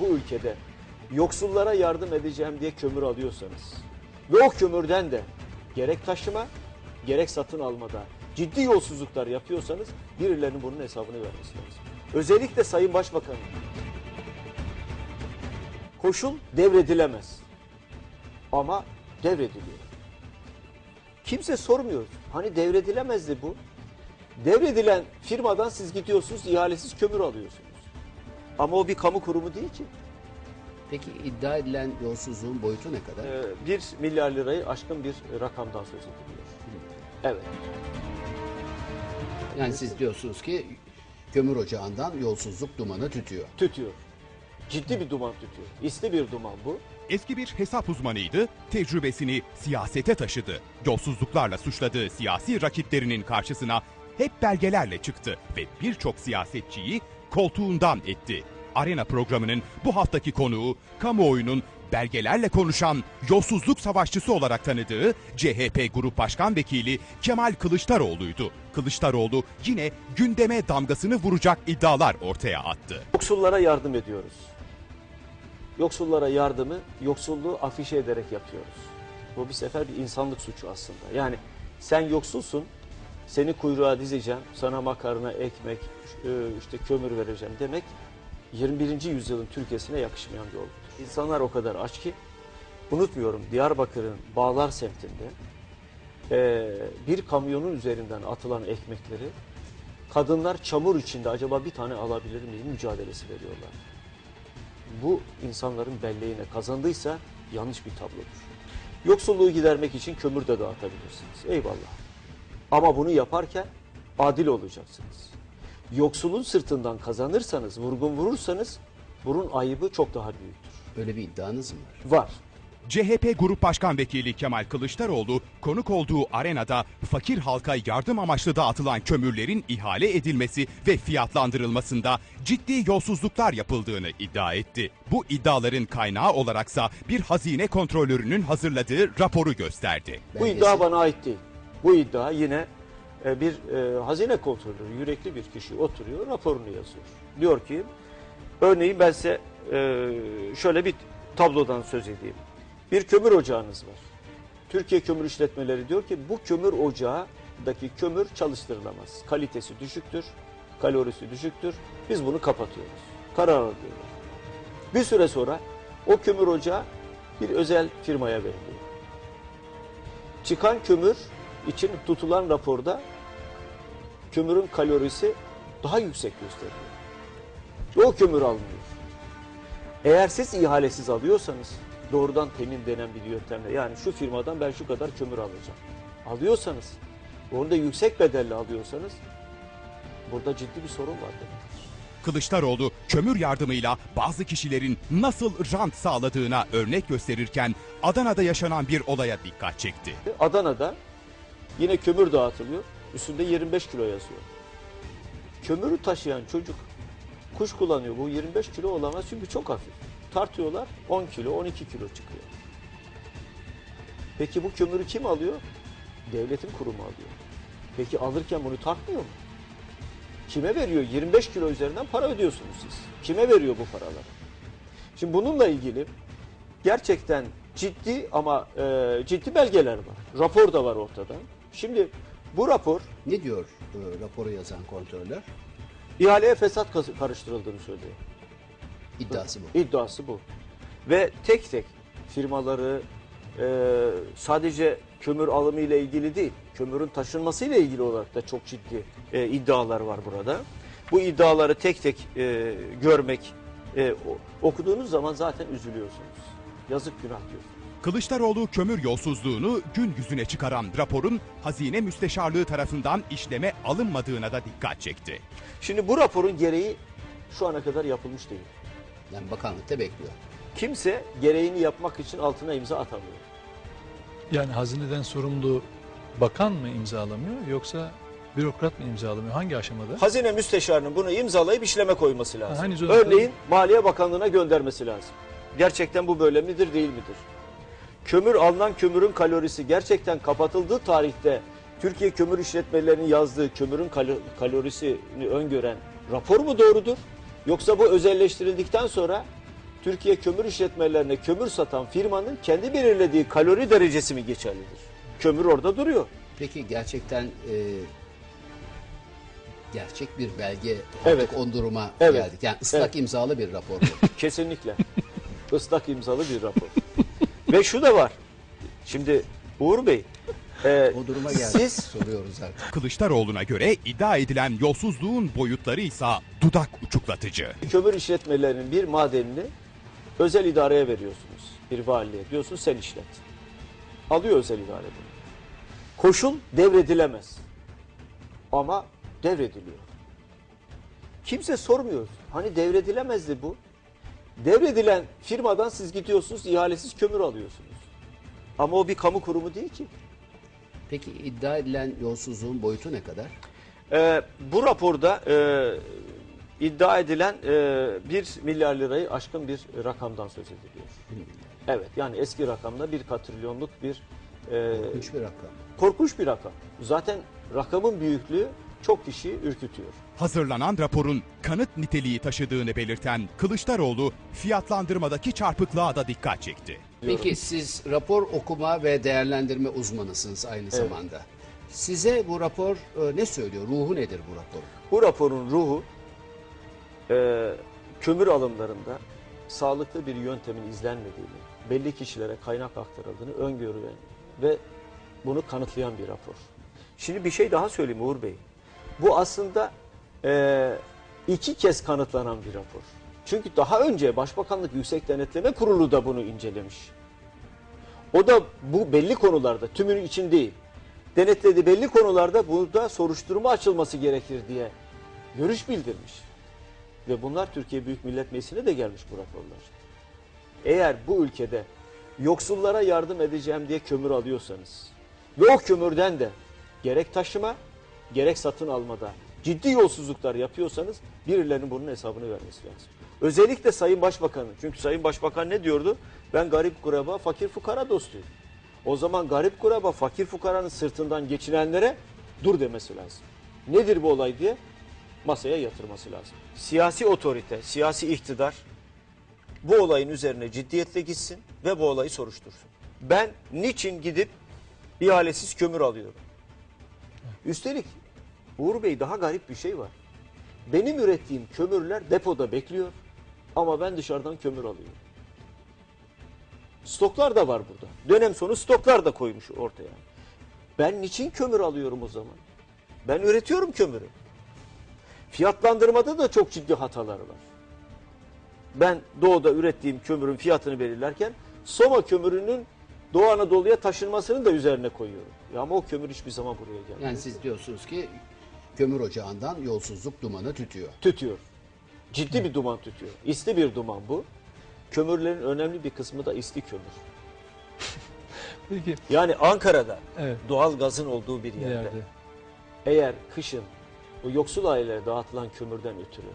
bu ülkede yoksullara yardım edeceğim diye kömür alıyorsanız ve o kömürden de gerek taşıma gerek satın almada ciddi yolsuzluklar yapıyorsanız birilerinin bunun hesabını vermesi lazım. Özellikle Sayın Başbakanın koşul devredilemez. Ama devrediliyor. Kimse sormuyor. Hani devredilemezdi bu. Devredilen firmadan siz gidiyorsunuz ihalesiz kömür alıyorsunuz. Ama o bir kamu kurumu değil ki. Peki iddia edilen yolsuzluğun boyutu ne kadar? Ee, bir milyar lirayı aşkın bir rakamdan söz ediliyor. Evet. Yani siz diyorsunuz ki kömür ocağından yolsuzluk dumanı tütüyor. Tütüyor. Ciddi bir duman tütüyor. İsli bir duman bu. Eski bir hesap uzmanıydı, tecrübesini siyasete taşıdı. Yolsuzluklarla suçladığı siyasi rakiplerinin karşısına hep belgelerle çıktı ve birçok siyasetçiyi koltuğundan etti. Arena programının bu haftaki konuğu, kamuoyunun belgelerle konuşan yolsuzluk savaşçısı olarak tanıdığı CHP Grup Başkan Vekili Kemal Kılıçdaroğlu'ydu. Kılıçdaroğlu yine gündeme damgasını vuracak iddialar ortaya attı. Yoksullara yardım ediyoruz. Yoksullara yardımı, yoksulluğu afişe ederek yapıyoruz. Bu bir sefer bir insanlık suçu aslında. Yani sen yoksulsun, seni kuyruğa dizeceğim, sana makarna, ekmek, e, işte kömür vereceğim demek 21. yüzyılın Türkiye'sine yakışmayan bir olgudur. İnsanlar o kadar aç ki, unutmuyorum Diyarbakır'ın Bağlar semtinde e, bir kamyonun üzerinden atılan ekmekleri kadınlar çamur içinde acaba bir tane alabilir miyim mücadelesi veriyorlar. Bu insanların belleğine kazandıysa yanlış bir tablodur. Yoksulluğu gidermek için kömür de dağıtabilirsiniz. Eyvallah. Ama bunu yaparken adil olacaksınız. Yoksulun sırtından kazanırsanız, vurgun vurursanız bunun ayıbı çok daha büyüktür. Böyle bir iddianız mı var? Var. CHP Grup Başkan Vekili Kemal Kılıçdaroğlu konuk olduğu arenada fakir halka yardım amaçlı dağıtılan kömürlerin ihale edilmesi ve fiyatlandırılmasında ciddi yolsuzluklar yapıldığını iddia etti. Bu iddiaların kaynağı olaraksa bir hazine kontrolörünün hazırladığı raporu gösterdi. Bu iddia bana ait değil. Bu iddia yine e, bir e, hazine kontrolörü, yürekli bir kişi oturuyor, raporunu yazıyor. Diyor ki, örneğin ben size e, şöyle bir tablodan söz edeyim. Bir kömür ocağınız var. Türkiye Kömür İşletmeleri diyor ki bu kömür ocağındaki kömür çalıştırılamaz. Kalitesi düşüktür, kalorisi düşüktür. Biz bunu kapatıyoruz. Karar alıyorlar. Bir süre sonra o kömür ocağı bir özel firmaya veriliyor. Çıkan kömür için tutulan raporda kömürün kalorisi daha yüksek gösteriyor. Ve o kömür alınıyor. Eğer siz ihalesiz alıyorsanız doğrudan temin denen bir yöntemle yani şu firmadan ben şu kadar kömür alacağım. Alıyorsanız onu da yüksek bedelle alıyorsanız burada ciddi bir sorun var demek. Kılıçdaroğlu kömür yardımıyla bazı kişilerin nasıl rant sağladığına örnek gösterirken Adana'da yaşanan bir olaya dikkat çekti. Adana'da yine kömür dağıtılıyor. Üstünde 25 kilo yazıyor. Kömürü taşıyan çocuk kuş kullanıyor. Bu 25 kilo olamaz çünkü çok hafif. Tartıyorlar 10 kilo 12 kilo çıkıyor. Peki bu kömürü kim alıyor? Devletin kurumu alıyor. Peki alırken bunu tartmıyor mu? Kime veriyor? 25 kilo üzerinden para ödüyorsunuz siz. Kime veriyor bu paraları? Şimdi bununla ilgili gerçekten ciddi ama e, ciddi belgeler var. Rapor da var ortada. Şimdi bu rapor Ne diyor e, raporu yazan kontrolör? ihaleye fesat kas- karıştırıldığını söylüyor. İddiası bu. İddiası bu. Ve tek tek firmaları e, sadece kömür alımı ile ilgili değil, kömürün taşınması ile ilgili olarak da çok ciddi e, iddialar var burada. Bu iddiaları tek tek e, görmek, e, o- okuduğunuz zaman zaten üzülüyorsunuz. Yazık günah diyorsunuz. Kılıçdaroğlu kömür yolsuzluğunu gün yüzüne çıkaran raporun Hazine Müsteşarlığı tarafından işleme alınmadığına da dikkat çekti. Şimdi bu raporun gereği şu ana kadar yapılmış değil. Yani bakanlıkta bekliyor. Kimse gereğini yapmak için altına imza atamıyor. Yani hazineden sorumlu bakan mı imzalamıyor yoksa bürokrat mı imzalamıyor? Hangi aşamada? Hazine müsteşarının bunu imzalayıp işleme koyması lazım. Ha, öyle- Örneğin Maliye Bakanlığı'na göndermesi lazım. Gerçekten bu böyle midir değil midir? Kömür alınan kömürün kalorisi gerçekten kapatıldığı tarihte Türkiye Kömür İşletmelerinin yazdığı kömürün kalo- kalorisini öngören rapor mu doğrudur? Yoksa bu özelleştirildikten sonra Türkiye kömür işletmelerine kömür satan firmanın kendi belirlediği kalori derecesi mi geçerlidir? Kömür orada duruyor. Peki gerçekten e, gerçek bir belge Evet. artık on duruma Evet. geldik. Yani ıslak Evet. imzalı bir rapor. Kesinlikle. Islak imzalı bir rapor. Ve şu da var. Şimdi Uğur Bey, e, O duruma geldik. siz Soruyoruz artık. Kılıçdaroğlu'na göre iddia edilen yolsuzluğun boyutları ise dudak uçuklatıcı. kömür işletmelerinin bir madenini özel idareye veriyorsunuz. Bir valiliğe diyorsunuz sen işlet. Alıyor özel idare bunu. Koşul devredilemez. Ama devrediliyor. Kimse sormuyor. Hani devredilemezdi bu. Devredilen firmadan siz gidiyorsunuz ihalesiz kömür alıyorsunuz. Ama o bir kamu kurumu değil ki. Peki iddia edilen yolsuzluğun boyutu ne kadar? Ee, bu raporda e, iddia edilen e, 1 milyar lirayı aşkın bir rakamdan söz ediliyor. Evet yani eski rakamda bir katrilyonluk bir e, Üç bir rakam. korkunç bir rakam. Zaten rakamın büyüklüğü çok kişiyi ürkütüyor. Hazırlanan raporun kanıt niteliği taşıdığını belirten Kılıçdaroğlu fiyatlandırmadaki çarpıklığa da dikkat çekti. Peki siz rapor okuma ve değerlendirme uzmanısınız aynı zamanda. Size bu rapor e, ne söylüyor? Ruhu nedir bu raporun? Bu raporun ruhu e, kömür alımlarında sağlıklı bir yöntemin izlenmediğini, belli kişilere kaynak aktarıldığını öngörülen ve bunu kanıtlayan bir rapor. Şimdi bir şey daha söyleyeyim Uğur Bey. Bu aslında e, iki kez kanıtlanan bir rapor. Çünkü daha önce Başbakanlık Yüksek Denetleme Kurulu da bunu incelemiş. O da bu belli konularda tümünü için değil. Denetlediği belli konularda burada soruşturma açılması gerekir diye görüş bildirmiş. Ve bunlar Türkiye Büyük Millet Meclisi'ne de gelmiş bu raporlar. Eğer bu ülkede yoksullara yardım edeceğim diye kömür alıyorsanız ve o kömürden de gerek taşıma gerek satın almada ciddi yolsuzluklar yapıyorsanız birilerinin bunun hesabını vermesi lazım. Özellikle Sayın Başbakan'ın. Çünkü Sayın Başbakan ne diyordu? Ben garip kuraba, fakir fukara dostuyum. O zaman garip kuraba, fakir fukaranın sırtından geçinenlere dur demesi lazım. Nedir bu olay diye masaya yatırması lazım. Siyasi otorite, siyasi iktidar bu olayın üzerine ciddiyetle gitsin ve bu olayı soruştursun. Ben niçin gidip ihalesiz kömür alıyorum? Üstelik Uğur Bey daha garip bir şey var. Benim ürettiğim kömürler depoda bekliyor ama ben dışarıdan kömür alıyorum. Stoklar da var burada. Dönem sonu stoklar da koymuş ortaya. Ben niçin kömür alıyorum o zaman? Ben üretiyorum kömürü. Fiyatlandırmada da çok ciddi hataları var. Ben doğuda ürettiğim kömürün fiyatını belirlerken Soma kömürünün Doğu Anadolu'ya taşınmasını da üzerine koyuyorum. Ya ama o kömür hiçbir zaman buraya gelmiyor. Yani siz diyorsunuz ki kömür ocağından yolsuzluk dumanı tütüyor. tütüyor. Ciddi bir duman tütüyor. İsli bir duman bu. Kömürlerin önemli bir kısmı da isli kömür. Peki Yani Ankara'da Evet. doğal gazın olduğu bir bir yerde, yerde. eğer kışın o yoksul ailelere dağıtılan kömürden ötürü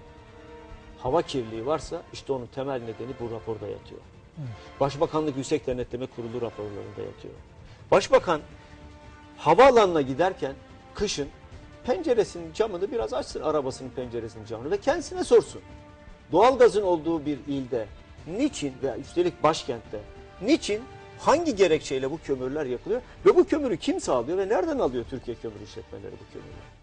hava kirliliği varsa işte onun temel nedeni bu raporda yatıyor. Başbakanlık Yüksek Denetleme Kurulu raporlarında yatıyor. Başbakan havaalanına giderken kışın penceresinin camını biraz açsın arabasının penceresinin camını ve kendisine sorsun. Doğalgazın olduğu bir ilde niçin ve üstelik başkentte niçin hangi gerekçeyle bu kömürler yakılıyor ve bu kömürü kim sağlıyor ve nereden alıyor Türkiye Kömür İşletmeleri bu kömürü?